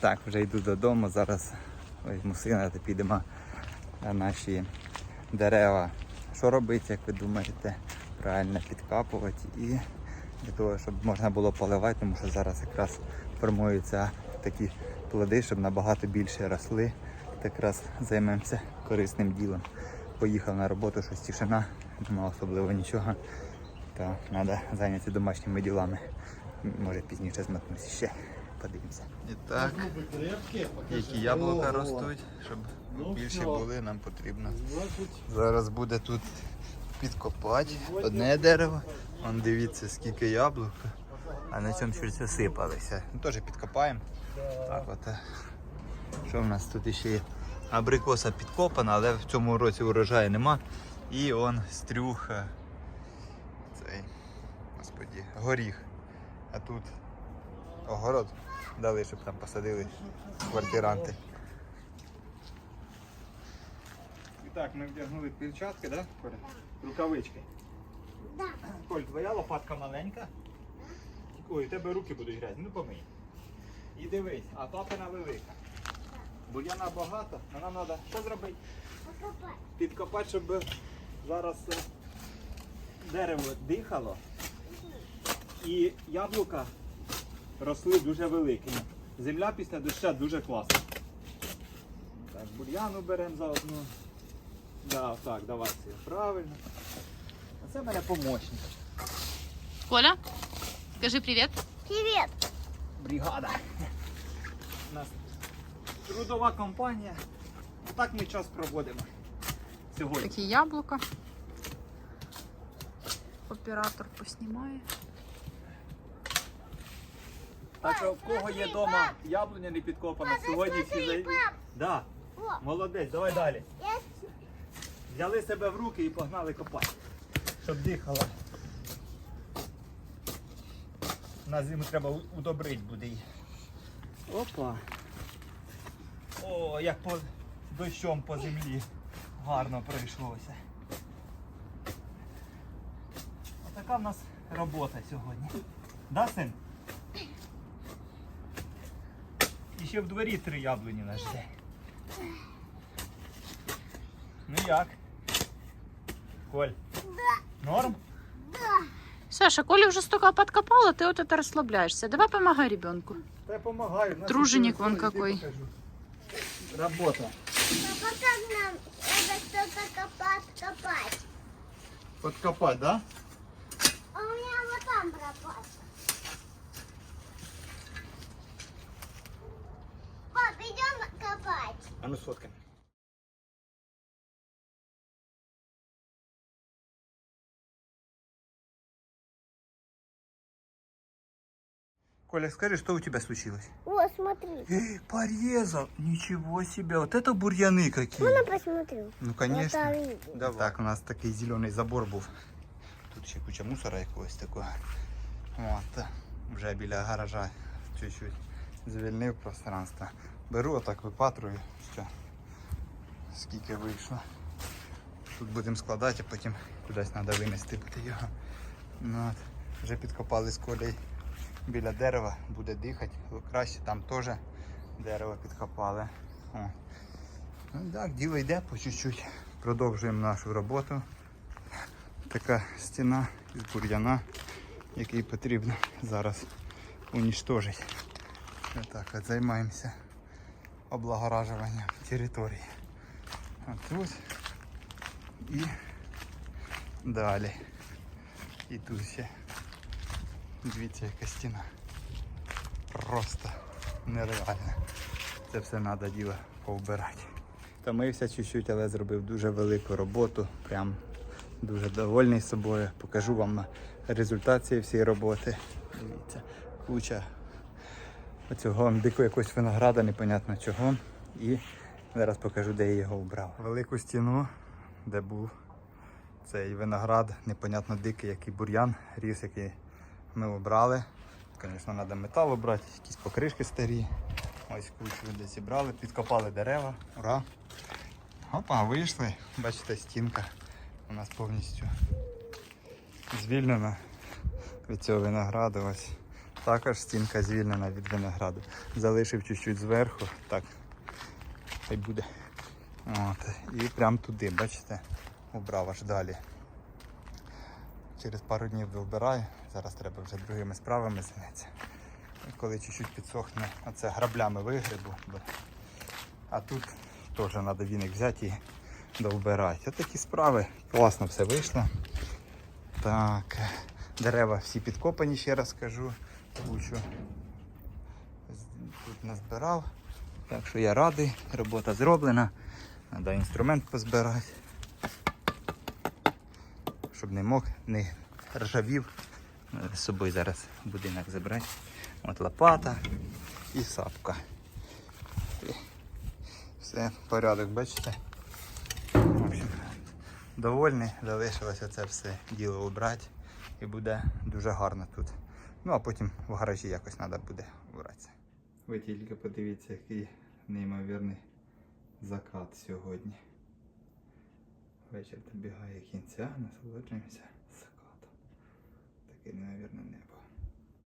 Так, вже йду додому. Зараз візьму сина та підемо на наші дерева. Що робити, як ви думаєте? Правильно підкапувати і для того, щоб можна було поливати, тому що зараз якраз формуються такі плоди, щоб набагато більше росли. Так займемося корисним ділом. Поїхав на роботу, щось тишина, нема особливо нічого. Та треба зайнятися домашніми ділами. Може пізніше змотнуся ще. Подивимося. І так, які яблука ростуть, щоб більше були, нам потрібно. Зараз буде тут підкопати одне дерево. Вон дивіться, скільки яблук. А на цьому щось осипалися. Ну, Теж підкопаємо. Так от. е. Що в нас тут ще є? Абрикоса підкопана, але в цьому році урожаю нема. І он стрюха. Цей, господі, горіх. А тут огород дали, щоб там посадили квартиранти. І так, ми вдягнули перчатки, да, Коля? Рукавички. Да. Коль, твоя лопатка маленька. Ой, у тебе руки будуть грязні, ну помий. І дивись, а папина велика. Бур'яна багато, але нам треба що зробити? Покопай. Підкопати, щоб зараз е, дерево дихало і яблука росли дуже великими. Земля після дощу дуже класна. Так, бур'яну беремо заодно. Да, так, давай це правильно. А це в мене помощник. Коля, скажи привет. Привет. бригада. У нас трудова компанія. Так ми час проводимо сьогодні. Такі яблука. Оператор поснімає. Так що в кого є вдома яблуня не підкопана, сьогодні всі зайдуть. Да, молодець, давай далі. Взяли себе в руки і погнали копати, щоб дихала. На зиму треба удобрити буде її. Опа. О, як по дощом по землі гарно пройшлося. Отака в нас робота сьогодні. Да, син? Ще в дворі три яблуні нас жде. Ну як? Коль? Норм? Саша, Коля уже столько подкопала, ты вот это расслабляешься. Давай помогай ребенку. Да я помогаю. Нас Труженик еще вон какой. покажу. Работа. Папа, как нам это что-то копать, копать? Подкопать, да? А у меня вот там пропал. Пап, идем копать. А ну сфоткай. Коля, скажи, что у тебя случилось? О, смотри. Эй, порезал! Ничего себе! Вот это бурьяны какие! Можно посмотрю? Ну, конечно. Я там видел. Давай. Так, у нас такий зелений забор був. Тут ще куча мусора якогось такого. От, вже біля гаража чуть-чуть звільнив пространство. Беру, отак випатрую, що скільки вийшло. Тут будемо складати, а потім кудись треба винести буде його. Ну, от. Вже підкопали з колей біля дерева, буде дихати. Краще там теж дерево підкопали. О. Ну так, діло йде по чуть-чуть. Продовжуємо нашу роботу. Така стіна з бур'яна, який потрібно зараз уніштожити. Отак от займаємося облагоражуванням території. А тут і далі. І тут ще. Дивіться, яка стіна. Просто нереально. Це все треба діло повбирати. Втомився чуть-чуть, але зробив дуже велику роботу. Прям дуже довольний собою. Покажу вам результат цієї всієї роботи. Дивіться, куча оцього дику якогось винограда, непонятно чого. І зараз покажу, де я його вбрав. Велику стіну, де був цей виноград, непонятно дикий, який бур'ян, ріс, який ми обрали. Звісно, треба метал обрати, якісь покришки старі. Ось кучу де зібрали, підкопали дерева. Ура! Опа, вийшли. Бачите, стінка у нас повністю звільнена від цього винограду. Ось Також стінка звільнена від винограду. Залишив чуть-чуть зверху. Так. Хай буде. От. І прям туди, бачите, убрав аж далі. Через пару днів вибираю. Зараз треба вже другими справами зайнятися. Коли чуть-чуть підсохне, оце граблями вигребу. А тут теж треба віник взяти і довбирати. Ось такі справи. Класно все вийшло. Так, дерева всі підкопані, ще раз скажу. Кучу тут назбирав. Так що я радий, робота зроблена. Треба інструмент позбирати. Щоб не мог, не ржавів. З собою зараз будинок забрати. От лопата і сапка. Все, порядок, бачите? Довольний, залишилося це все діло обрати і буде дуже гарно тут. Ну а потім в гаражі якось треба буде вбратися. Ви тільки подивіться, який неймовірний закат сьогодні. Вечір добігає кінця, насолоджуємося закатом. Таке неймовірне небо.